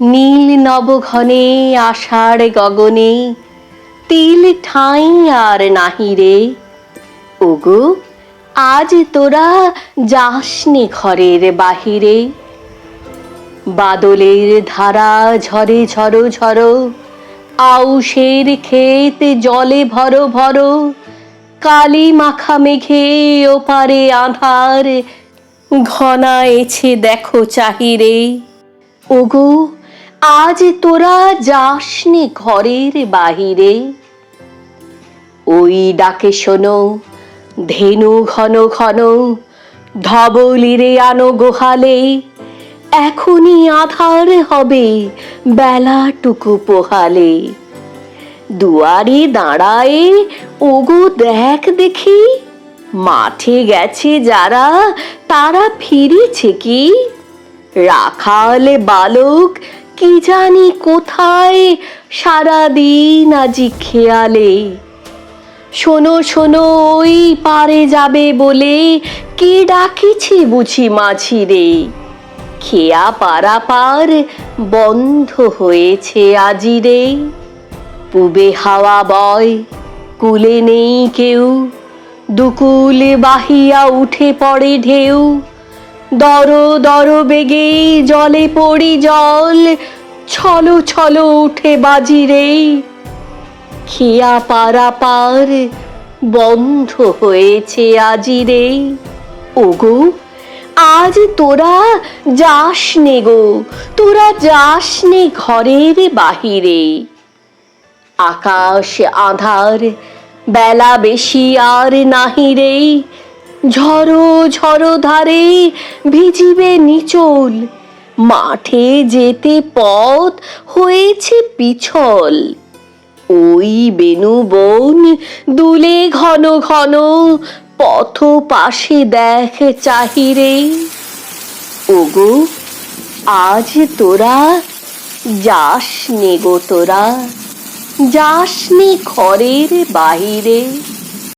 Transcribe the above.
নীল নবঘনে আষাঢ় গগনে, তিল ঠাঁই আর নাহি রে। ওগো, আজ তোরা যাসনি ঘরের বাহিরে। বাদলের ধারা ঝরে ঝরো ঝরো, আউশের ক্ষেত জলে ভরো ভরো, কালি মাখা মেঘে ওপারে আধার ঘনায়েছে দেখো চাহিরে। ওগো আজ তোরা যাসনি ঘরের বাহিরে। ওই ডাকে শোনো, ধেনু ঘন ঘন, ধবলিরে আনো গোহালে। এখনই আধার হবে বেলাটুকু পোহালে। দুয়ারে দাঁড়ায়, ওগো দেখ দেখি, মাঠে গেছে যারা, তারা ফিরেছে কি? রাখালে বালক কি জানি কোথায় সারাদিন আজি খেয়ালে। শোনো শোনো, ওই পারে যাবে বলে কে ডাকিছে বুঝি মাঝি রে খেয়া পারা পার বন্ধ হয়েছে আজি রে পুবে হাওয়া বয়, কুলে নেই কেউ, দুকুলে বাহিয়া উঠে পড়ে ঢেউ। দর দর বেগে জলে পড়ি জল, ছলো ছলো উঠে বাজি রে। খেয়া পারা পার বন্ধ হয়েছে আজি রে। ওগো, আজ তোরা যাস নে গো, তোরা যাস নে ঘরের বাহিরে। আকাশ আধার, বেলা বেশি আর নাহি রে। ঝড়ো ঝড়ো ধারে ভিজিবে নিচল। মাঠে যেতে পথ হয়েছে পিছল। ওই বেনু বন দুলে ঘন ঘন পথ পাশে দেখ চাহিরে। ওগো, আজ তোরা যাস নে গো তোরা যাস নে ঘরের বাহিরে।